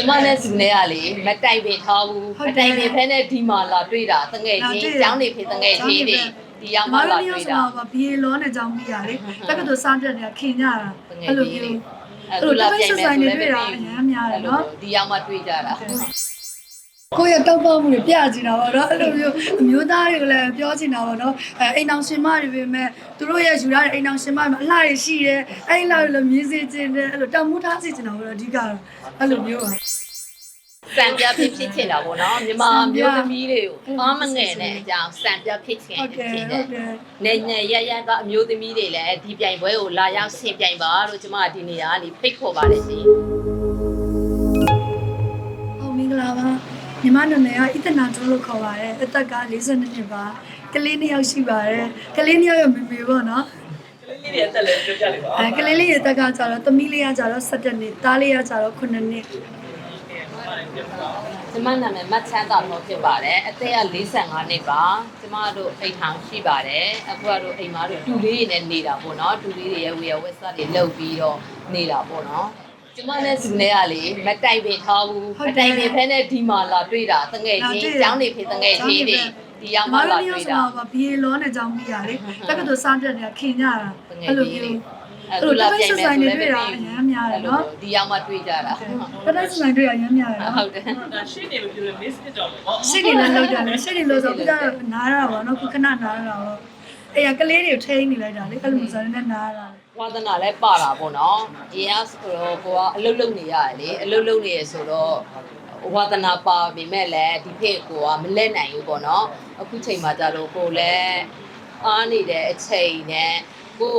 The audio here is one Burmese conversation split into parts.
ကျမနဲ့သူနဲ့ကလေမတိုင်ပင်ထားဘူးဟုတ်မတယ်တိုင်ပင်ဖဲနဲ့ဒီမှာလာတွေ့တာတငယ်ချင်းလာတွေ့ကျောင်းနေဖြစ်တငယ်ချင်းတွေဒီရောက်မှမလာတို့မျိုးတွေ့ဆိုတာတော့ဘီအေလောနဲ့ကြောင်းပြီးရတယ်တက္ကသိုလ်စတက်နေတာခင်ကြတာတငယ်အဲ့လိုချင်းမျိုးတွေအဲ့လိုတစ်ခါဆက်ဆိုင်နေတွေ့တာအများများတယ်နော်ဒီရောက်မှတွေ့ကြတာ ကိုယ့်ရဲ့တောက်ပမှုတွေပြချင်တာပေါ့နော်အဲ့လိုမျိုးအမျိုးသားတွေကိုလည်းပြောချင်တာပေါ့နော်အဲအိမ်အောင်ရှင်မတွေပဲမဲ့သူတို့ရဲ့ယူရတဲ့အိမ်အောင်ရှင်မတွေမှာအလှတွေရှိတယ်အဲ့ဒီလှတွေလည်းမြင်စေချင်တယ်အဲ့လိုတောက်မှုထားစေချင်တာပေါ့နော်အဓိကတော့အဲ့လိုမျိုးပါစံပြဖြစ်ဖြစ်ချင်တာပေါ့နော်မြန်မာမျိုးသမီးတွေကိုအားမငယ်နဲ့အကြောင်းစံပြဖြစ်ချင်ဟုတ်တယ်ချင်ဟုတယ်တ်တယ်နေနေရရကအမျိုးသမီးတွေလည်းဒီပြိုင်ပွဲကိုလာရောက်ဆင်ပြိုင်ပါလို့ကျမဒီနေရာကနေဖိတ်ခေါ်ပါတယ်ရှင်ဟုတ်မင်္ဂလာပါ ညီမနာမည်ကဣတနာတို့လို့ခေါ်ပါတယ်အသက်က42နှစ်ပါကလေးနှစ်ယောက်ရှိပါတယ်ကလေးနှစ်ယောက်ရဲ့မေမေပေါ့နော်လေးတွေအသက်လည်းပြောပြလိုက်ပါအဲကလေးလေးရဲ့အသက်ကကြတော့သမီးလေးကကြတော့17နှစ်သားလေးကကြတော့9နှစ်ကျမနာမည်မတ်ချမ်းသာတော့ဖြစ်ပါတယ်အသက်က45နှစ်ပါကျမတို့အိမ်ထောင်ရှိပါတယ်အခုကတော့အိမ်မားတို့တူလေးတွေနဲ့နေတာပေါ့နော်တူလေးတွေရဲ့ဝေယဝက်ဆက်တွေလှုပ်ပြီးတော့နေတာပေါ့နော် ကျမနဲ့သူနဲ့ကလေမတိုင်ပင်ထားဘူးဟုတ်မတယ်တိုင်ပင်ဖဲနဲ့ဒီမှာလာတွေ့တာတငယ်ချင်းလာတွေ့ကျောင်းနေဖြစ်တငယ်ချင်းတွေဒီရောက်မှမလာတို့မျိုးတွေ့ဆိုတာတော့ဘီအေလောနဲ့ကြောင်းပြီးရတယ်တက္ကသိုလ်စတက်နေတာခင်ကြတာတငယ်အဲ့လိုချင်းမျိုးတွေအဲ့လိုတစ်ခါဆက်ဆိုင်နေတွေ့တာအများများတယ်နော်ဒီရောက်မှတွေ့ကြတာတစ်ခါဆက်ဆိုင်တွေ့ရအများများတယ်နော်ဟုတ်တယ်ဒါရှင်းနေလို့ပြောလို့ miss ဖြစ်တော့ပေါ့ရှစ်နေလည်းလောက်တယ်လေရှစ်နေလို့ဆိုခုကျတော့နားရတာပေါ့နော်ခုခဏနားရတာပေါ့ အဲ့ရကလေးတွေထိန်းနေလိုက်တာလေအဲ့လိုမျိုးဆိုရင်လည်းနားရတာဝါသနာလည်းပါတာပေါ့နော်။ရေအားဆိုတော့ကိုကအလုတ်လုတ်နေရတယ်လေ။အလုတ်လုတ်နေရဆိုတော့ဝါသနာပါပေမဲ့လည်းဒီဖေကိုကမလဲနိုင်ဘူးပေါ့နော်။အခုချိန်မှာကြတော့ကိုလည်းအားနေတဲ့အချိန်နဲ့ကို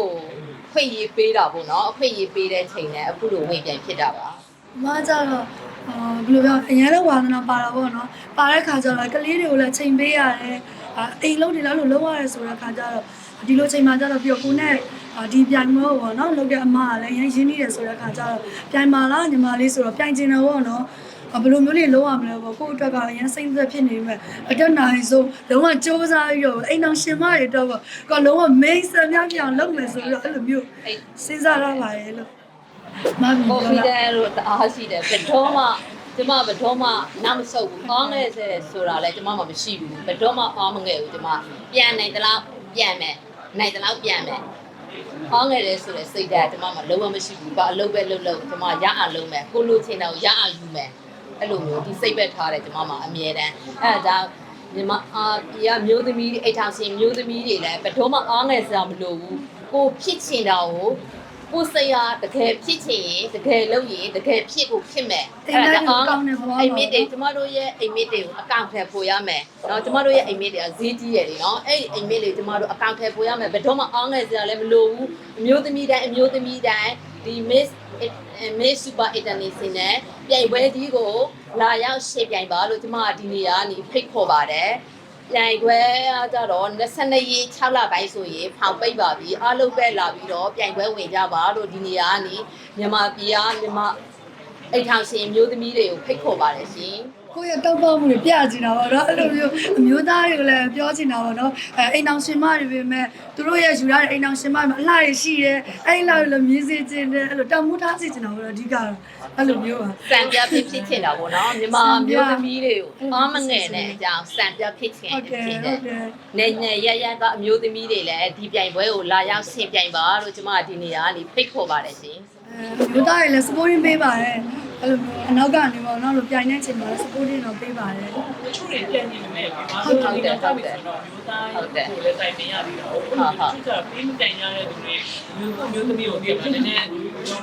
ခွင့်ရေးပေးတာပေါ့နော်။အခွင့်ရေးပေးတဲ့ချိန်နဲ့အခုလိုဝင်ပြန်ဖြစ်တာပါ။မကြတော့အာဘယ်လိုပြောအရင်တော့ဝါသနာပါတာပေါ့နော်။ပါတဲ့ခါကျတော့ကလေးတွေကိုလည်းချိန်ပေးရတယ်။ အာအိမ်လုံးတွေလည်းလို့လုံးရတယ်ဆိုတဲ့ခါကျတော့ဒီလိုချိန်မှကျတော့ပြီးတော့ကိုနဲ့အာဒီပြိုင်မောပေါ့နော်လုပ်တဲ့အမကလည်းရင်းရင်းနေတယ်ဆိုတဲ့ခါကျတော့ပြိုင်မာလားညီမလေးဆိုတော့ပြိုင်ကျင်တယ်ပေါ့နော်။အဘယ်လိုမျိုးလေးလုံးရမလဲပေါ့ကိုယ့်အတွက်ကအရင်စိတ်သက်ဖြစ်နေမဲ့အတက်နိုင်ဆုံးလုံးဝစူးစမ်းပြီးတော့အိမ်အောင်ရှင်မတွေတော့ပေါ့ကလုံးဝ main စမြောက်ပြောင်လုပ်မယ်ဆိုပြီးတော့အဲ့လိုမျိုး။အဲ့စဉ်းစားရပါတယ်လို့မမီကိုပြောဖီတာဒဲတို့တအားရှိတယ်ဘယ်တော့မှ ကျမဘယ်တော့မှနားမဆုပ်ဘူး။အောင်းနေစေဆိုတာလည်းကျမမှမရှိဘူး။ဘယ်တော့မှအောင်းမငယ်ဘူးကျမပြန်နိုင်တလားပြန်မယ်။နိုင်တလားပြန်မယ်။အောင်းငယ်တယ်ဆိုတဲ့စိတ်ဓာတ်ကျမမှလုံးဝမရှိဘူး။ဘာအလုပ်ပဲလုပ်လို့ကျမရအောင်လုပ်မယ်။ကိုလိုချင်တာကိုရအောင်ယူမယ်။အဲ့လိုမျိုးဒီစိတ်ပဲထားတယ်ကျမမှအမြဲတမ်း။အဲ့ဒါကြောင့်ညီမအာပြမျိုးသမီးအိတ်ထောင်ရှင်မျိုးသမီးတွေလည်းဘယ်တော့မှအားငယ်စရာမလိုဘူး။ကိုဖြစ်ချင်တာကို ကိုစရာတကယ်ဖြစ်ချင်ရင်တကယ်လုပ်ရင်တကယ်ဖြစ်ကိုဖြစ်မယ်အဲ့ဒါတော့အိမ်မစ်တွေကျမတို့ရဲ့အိမ်မစ်တွေကိုအကောင့်ထဲပို့ရမယ်နော်ကျမတို့ရဲ့အိမ်မစ်တွေကဈေးကြီးရတယ်နော်အဲ့ဒီအိမ်မစ်တွေကျမတို့အကောင့်ထဲပို့ရမယ်ဘယ်တော့မှအောင်းငယ်စရာလည်းမလိုဘူးအမျိုးသမီးတိုင်းအမျိုးသမီးတိုင်းဒီ Miss Miss Super International ပြိုင်ပွဲကြီးကိုလာရောက်ရှေ့ပြိုင်ပါလို့ကျမဒီနေရာကနေဖိတ်ခေါ်ပါတယ် ပြိုင်ခွဲကကြတော့22ရက်6လပိုင်းဆိုရင်ဖောင်ပိတ်ပါပြီအားလုံးပဲလာပြီးတော့ပြိုင်ပွဲဝင်ကြပါလို့ဒီနေရာကနေမြန်မာပြည်ကမြန်မာအိတ်ထောင်ရှင်မျိုးသမီးတွေကိုဖိတ်ခေါ်ပါတယ်ရှင် ကိုယ့်ရဲ့တောက်ပမှုတွေပြချင်တာပေါ့နော်အဲ့လိုမျိုးအမျိုးသားတွေကိုလည်းပြောချင်တာပေါ့နော်အဲအိမ်အောင်ရှင်မတွေပဲမဲ့သူတို့ရဲ့ယူရတဲ့အိမ်အောင်ရှင်မတွေမှာအလှတွေရှိတယ်အဲ့ဒီလှတွေလည်းမြင်စေချင်တယ်အဲ့လိုတောက်မှုထားစေချင်တာပေါ့နော်အဓိကတော့အဲ့လိုမျိုးပါစံပြဖြစ်ဖြစ်ချင်တာပေါ့နော်မြန်မာမျိုးသမီးတွေကိုအားမငယ်နဲ့အကြောင်းစံပြဖြစ်ချင်ဟုတ်တယ်ဖြစ်ဟုတယ်တ်တယ်နေနေရရကအမျိုးသမီးတွေလည်းဒီပြိုင်ပွဲကိုလာရောက်ဆင်ပြိုင်ပါလို့ကျမကဒီနေရာကနေဖိတ်ခေါ်ပါတယ်ရှင်အဲမျိုးသားတွေလည်း supporting ပေးပါတယ် အဲ့လိုမျိုးအနောက်ကနေပေါ့နော်လို့ပြိုင်တဲ့အချိန်မှာ supporting တော့ပေးပါတယ်တချို့တွေပြန်နေမယ်ဒီမှာဆိုတော့မျိုးသားကိုလည်းတိုင်ပင်ရပြီးတော့ဟုတ်ဟုတ်သူကပြီးတိုင်ရတဲ့သူတွေမျိုးမျိုးသမီးကိုဒီမှာနည်းနည်း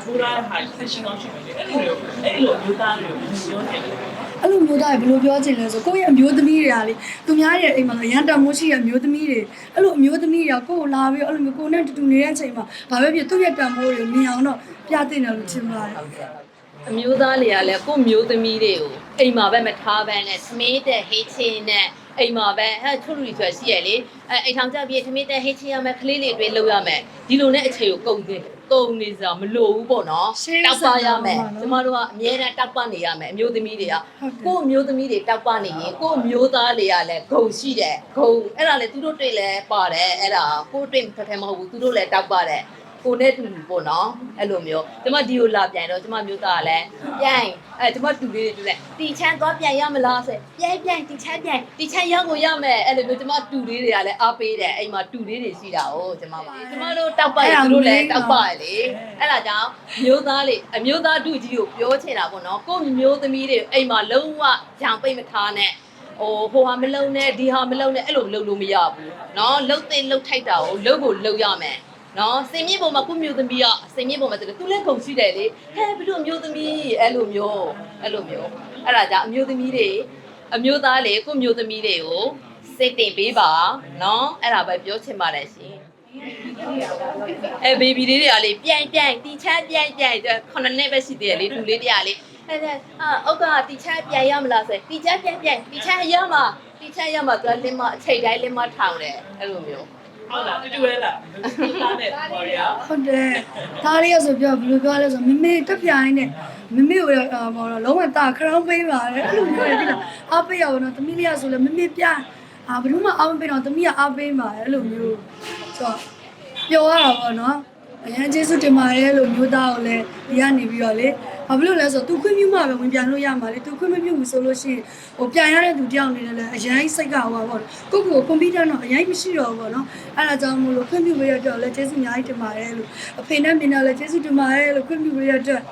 ထိုးရဟာဆက်ရှင်အောင်ရှိမယ်အဲ့လိုအဲ့လိုမျိုးသားတွေကိုပြောနေတယ်အဲ့လိုမျိုးသားတွေဘယ်လိုပြောချင်လဲဆိုကိုယ့်ရဲ့အမျိုးသမီးတွေကလေသူများရဲ့အိမ်မှာဆိုရန်တမိုးရှိတဲ့အမျိုးသမီးတွေအဲ့လိုအမျိုးသမီးတွေကကိုယ့်ကိုလာပြီးတော့အဲ့လိုမျိုးကိုယ်နဲ့တူတူနေတဲ့အချိန်မှာဘာပဲဖြစ်သူ့ရဲ့တမိုးတွေကိုမြင်အောင်တော့ပြသင့်တယ်လို့ထင်ပါတယ်ဟုတ်ကဲ့ အမျိုးသားတွေကလည်းကိုယ့်မျိုးသမီးတွေကိုအိမ်မှာပဲမထားဘဲနဲ့သမီးတဲ့ဟေးချင်းနဲ့အိမ်မှာပဲဟဲ့ချွတ်လူတွေဆိုရှိရလေအဲအိမ်ထောင်ကြပြီးသမီးတဲ့ဟေးချင်းရမယ်ကလေးလေးတွေလှုပ်ရမယ်ဒီလိုနဲ့အခြေကိုကုန်တယ်ကုန်နေစရာမလိုဘူးပေါ့နော်တောက်ပရမယ်ကျမတို့ကအများနဲ့တောက်ပနေရမယ်အမျိုးသမီးတွေကကိုယ့်အမျိုးသမီးတွေတောက်ပနေရင်ကိုယ့်အမျိုးသားတွေကလည်းဂုံရှိတယ်ဂုံအဲ့ဒါလည်းသူတို့တွေ့လဲပါတယ်အဲ့ဒါကိုယ့်တွေ့ဖက်ဖက်မဟုတ်ဘူးသူတို့လည်းတောက်ပါတယ် ကိုနဲ့တူတူပေါ့နော်အဲ့လိုမျိုးကျမဒီကိုလာပြန်တော့ကျမမျိုးသားကလည်းပြန်အဲကျမတူလေးတွေတူတယ်တီချမ်းသွားပြန်ရမလားဆိုပြန်ပြန်တီချမ်းပြန်တီချမ်းရောက်ကိုရမယ်အဲ့လိုမျိုးကျမတူလေးတွေကလည်းအားပေးတယ်အိမ်မှာတူလေးတွေရှိတာ哦ကျမကျမတို့တောက်ပါရသူတို့လည်းတောက်ပါရလေအဲ့ဒါကြောင့်မျိုးသားလေးအမျိုးသားတူကြီးကိုပြောချင်တာပေါ့နော်ကို့မျိုးသမီးတွေအိမ်မှာလုံးဝရောင်ပိတ်မထားနဲ့ ဟိုဟိုဟာမလုံနဲ့ဒီဟာမလုံနဲ့အဲ့လိုလုံလို့မရဘူးเนาะလှုပ်သိလှုပ်ထိုက်တာကိုလှုပ်ကိုလှုပ်ရမယ် နော်စင်မြင့်ပေါ်မှာခုမျိုးသမီးကစင်မြင့်ပေါ်မှာဆိုတော့သူလည်းဂုံရှိတယ်လေဟဲဘလို့အမျိုးသမီးအဲ့လိုမျိုးအဲ့လိုမျိုးအဲ့ဒါကြောင့်အမျိုးသမီးတွေအမျိုးသားတွေခုမျိုးသမီးတွေကိုစိတ်တင်ပေးပါနော်အဲ့ဒါပဲပြောချင်ပါတယ်ရှင်အဲဘေဘီလေးတွေကလေပြိုင်ပြိုင်တီချမ်းပြိုင်ပြိုင်ခုနှစ်နှစ်ပဲရှိသေးတယ်လေလူလေးတရားလေးအဲ့ဒါအာအုတ်ကတီချမ်းပြိုင်ရမလားဆိုတီချမ်းပြိုင်ပြိုင်တီချမ်းရမှာတီချမ်းရမှာသူကလင်းမအချိန်တိုင်းလင်းမထောင်တယ်အဲ့လိုမျိုး ဟုတ်လားတူတူပဲလားသားနဲ့ပေါ်ရဟုတ်တယ်ဒါလေးရဆိုပြောဘယ်လိုပြောလဲဆိုမမေတက်ပြိုင်နဲ့မမေကိုတော့ဘောတော့လုံးဝတာခရောင်းပေးပါတယ်အဲ့လိုမျိုးလေဒီလားအားပေးရအောင်တော့သမီးလေးရဆိုလဲမမေပြအာဘယ်သူမှအားမပေးတော့သမီးကအားပေးပါတယ်အဲ့လိုမျိုးဆိုတော့ပြောရတာပေါ့နော်အရင်ကျေးဇူးတင်ပါတယ်လို့မျိုးသားကိုလည်းဒီကနေပြီးတော့လေ ဘာဖြစ်လို့လဲဆိုတော့သူခွင့်ပြုမှပဲဝင်ပြန်လို့ရမှာလေသူခွင့်မပြုဘူးဆိုလို့ရှိရင်ဟိုပြန်ရတဲ့သူတယောက်အနေနဲ့လည်းအရင်စိတ်ကဟိုပါပေါ့ကိုကိုကွန်ပျူတာတော့အရင်မရှိတော့ဘူးပေါ့နော်အဲ့ဒါကြောင့်မို့လို့ခွင့်ပြုပေးရတော့လည်းကျေးဇူးအများကြီးတင်ပါတယ်လို့အဖေနဲ့မင်းနဲ့လည်းကျေးဇူးတင်ပါတယ်လို့ခွင့်ပြုပေးရတော့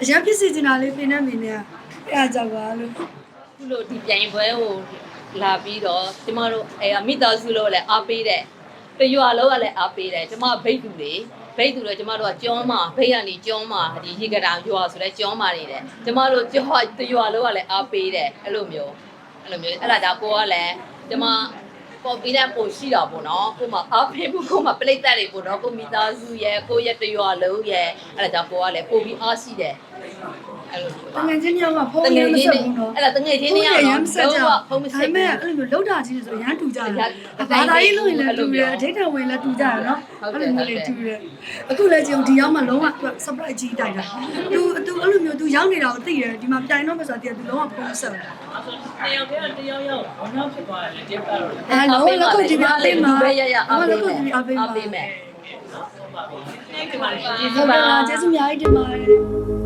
အရင်ဖြစ်စီချင်တာလေးဖေနဲ့မင်းနဲ့အဲ့ဒါကြောင့်ပါလို့ခုလိုဒီပြိုင်ပွဲကိုလာပြီးတော့ကျမတို့အဲမိသားစုလို့လည်းအားပေးတယ်တရွာလုံးကလည်းအားပေးတယ်ကျမဘိတ်သူတွေ ဘိတ်သူတော့ကျမတို့ကကြောမှာဘိတ်ကနေကြောမှာဒီရေကတာရွာဆိုလဲကြောမှာနေတယ်ကျမတို့ကြောတရွာလုံးကလည်းအားပေးတယ်အဲ့လိုမျိုးအဲ့လိုမျိုးအဲ့ဒါကြောင့်ကိုကလည်းကျမ confidence ပိုရှိတာပေါ့နော်ကိုမအားပေးမှုကိုမပလိတ်သက်တွေပေါ့နော်ကိုမိသားစုရဲ့ကိုရဲ့တရွာလုံးရဲ့အဲ့ဒါကြောင့်ကိုကလည်းပိုပြီးအားရှိတယ်အဲ့လိုပေါ့တငယ်ချင်းများကဖုန်းရမ်းမဆက်ဘူးနော်အဲ့ဒါတငယ်ချင်းများကဆက်ကြဖုန်းမဆက်ဘူးဒါပေမဲ့အဲ့လိုမျိုးလောက်တာချင်းဆိုရမ်းတူကြတယ်ဘာသာရေးလို့ရင်လည်းတူတယ်အထိတ်တော်ဝင်လည်းတူကြတယ်နော်အဲ့လိုမျိုးလေးတူတယ်အခုလည်းကြုံဒီရောက်မှလုံးဝ surprise ကြီးတိုက်တာသူသူအဲ့လိုမျိုးသူရောက်နေတာကိုသိတယ်ဒီမှာပြိုင်တော့မှဆိုတော့သူလုံးဝဖုန်းဆက်တယ် ဆိုတယောက်တည်းတယောက်ယောက်ဘာနောက်ဖြစ်သွားတယ်တယောက်ကတော့။အဲလုံးဝလောက်ကိုဒီမှာအပေးမှာပဲရရအားလုံးဝပေးလောက်ကိုဒီမှာအပေးမှာအားပေးမယ်ဟုတ်ပါပြီ။ဒီမှာကျေးဇူးဟုတ်ပါကဲ့ကျေးဇူးအများကြီးတင်ပါတယ်။